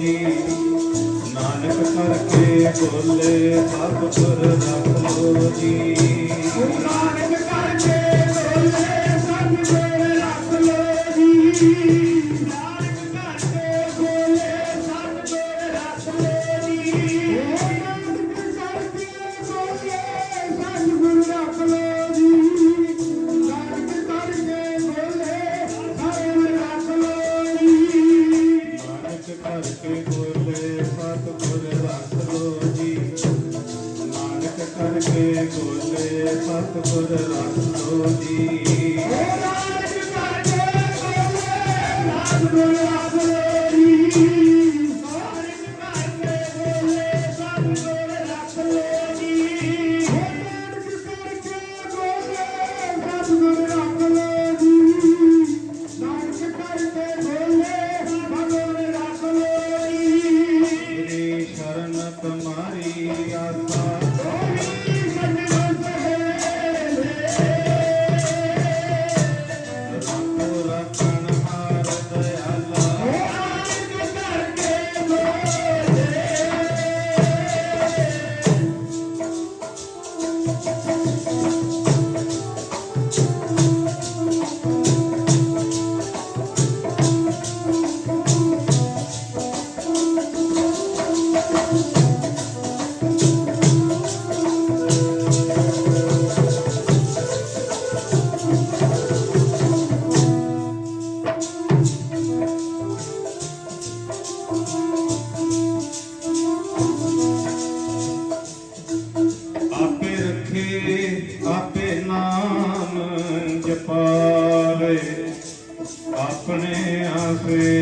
ਨਾਨਕ ਕਰਕੇ ਬੋਲੇ ਸਤਿਗੁਰ ਰੱਖ ਲੋ ਜੀ ਨਾਨਕ ਨਾਨਕ ਕਰਕੇ ਬੋਲੇ ਸਤਿਗੁਰ ਰੱਖ ਲੋ ਜੀ ਨਾਨਕ ਕਰਕੇ ਬੋਲੇ ਸਤਿਗੁਰ ਰੱਖ ਲੋ ਜੀ ਨਾਨਕ ਕਰਕੇ ਬੋਲੇ ਸਤਿਗੁਰ ਕੇ ਆਪੇ ਨਾਮ ਜਪਾਵੇ ਆਪਣੇ ਆਸੇ